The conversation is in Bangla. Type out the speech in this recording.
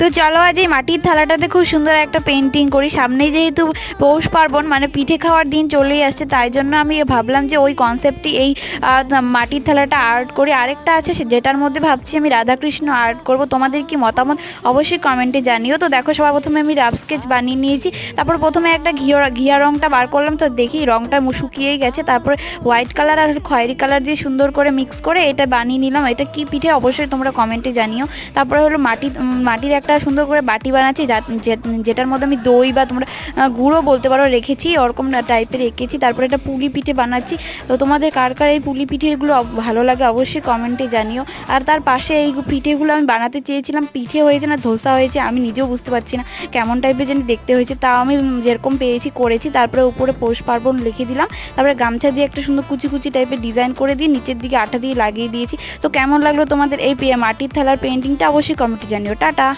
তো চলো আজ এই মাটির থালাটাতে খুব সুন্দর একটা পেন্টিং করি। সামনেই যেহেতু পৌষ পার্বণ মানে পিঠে খাওয়ার দিন চলেই আসছে, তাই জন্য আমি ভাবলাম যে ওই কনসেপ্টটি এই মাটির থালাটা আর্ট করি। আরেকটা আছে যেটার মধ্যে ভাবছি আমি রাধাকৃষ্ণ আর্ট করব। তোমাদের কি মতামত? অবশ্যই কমেন্টে জানিও। তো দেখো, সবার প্রথমে আমি রাফ স্কেচ বানিয়ে নিয়েছি। তারপর প্রথমে একটা ঘিয়া ঘিয়া রঙটা বার করলাম। তো দেখি রঙটা শুকিয়েই গেছে। তারপরে হোয়াইট কালার আর খয়েরি কালার দিয়ে সুন্দর করে মিক্স করে এটা বানিয়ে নিলাম। এটা কি পিঠে? অবশ্যই তোমরা কমেন্টে জানিও। তারপরে হলো মাটি মাটির একটা সুন্দর করে বাটি বানাচ্ছি যেটার মধ্যে আমি দই বা তোমরা গুঁড়ো বলতে পারো রেখেছি, ওরকম টাইপের রেখেছি। তারপরে একটা পুলি পিঠে বানাচ্ছি। তো তোমাদের কার কার এই পুলি পিঠেগুলো ভালো লাগে অবশ্যই কমেন্টে জানিও। আর তার পাশে এই পিঠেগুলো আমি বানাতে চেয়েছিলাম, পিঠে হয়েছে না, ধোসা হয়েছে, আমি নিজেও বুঝতে পারছি না কেমন টাইপের যেন দেখতে হয়েছে, তাও আমি যেরকম পেয়েছি করেছি। তারপরে উপরে পৌষ পার্বণ লিখে দিলাম, তারপরে গামছা দিয়ে একটা সুন্দর কুচি কুচি টাইপের ডিজাইন করে দিয়ে নিচের দিকে আঠা দিয়ে লাগিয়ে দিয়েছি। তো কেমন লাগল তোমাদের এই মাটির থালার পেন্টিংটা অবশ্যই কমেন্টে জানিও। টাটা!